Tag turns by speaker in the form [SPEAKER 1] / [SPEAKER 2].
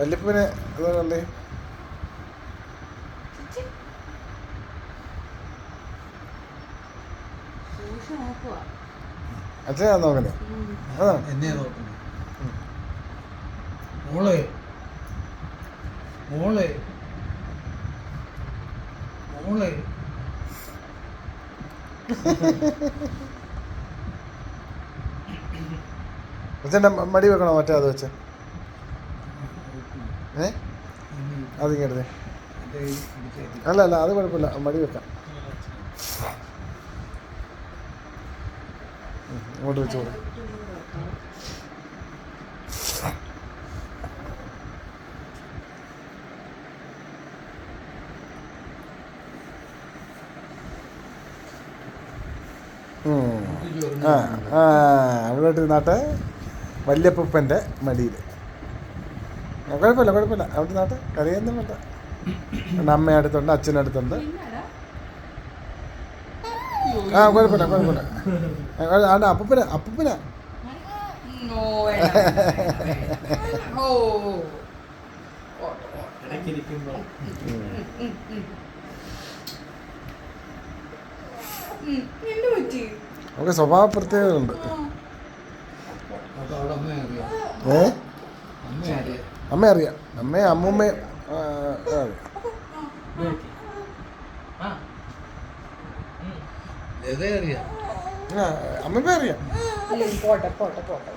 [SPEAKER 1] വല്യപ്പനെ
[SPEAKER 2] നോക്കുവാ.
[SPEAKER 1] അച്ഛനാ നോക്കണേ
[SPEAKER 2] അതാ.
[SPEAKER 1] അതാണ്
[SPEAKER 3] എന്നെ നോക്കുന്നത് മോളെ. മോളെ. മോളെ.
[SPEAKER 1] അച്ഛന്റെ മടി വെക്കണോ മറ്റേ അത് വെച്ച്? ഏ? അത് ഇങ്ങോട്ടേ അല്ല അല്ല അത് കുഴപ്പമില്ല. മടി വെക്കാം. അങ്ങോട്ട് വെച്ച് കൊടുക്കും. ആ ആ അവിടെ ഇരുന്നാട്ടെ. വല്യപ്പൂപ്പന്റെ മടിയിൽ. കുഴപ്പമില്ല കുഴപ്പമില്ല. അവിടെ നാട്ടെ കറിയൊന്നും വേണ്ട. പിന്നെ അമ്മ അടുത്തുണ്ട് അച്ഛനും അടുത്തുണ്ട്. ആ കുഴപ്പമില്ല കുഴപ്പമില്ല. ആണ്ട് അപ്പൂപ്പന അപ്പൂപ്പന. സ്വഭാവ
[SPEAKER 3] പ്രത്യേകതകളുണ്ട്
[SPEAKER 1] ഏ? അമ്മ അറിയാം. അമ്മ അമ്മൂമ്മ
[SPEAKER 2] അമ്മ അറിയാം. പോട്ടെ പോട്ടെ പോട്ടെ.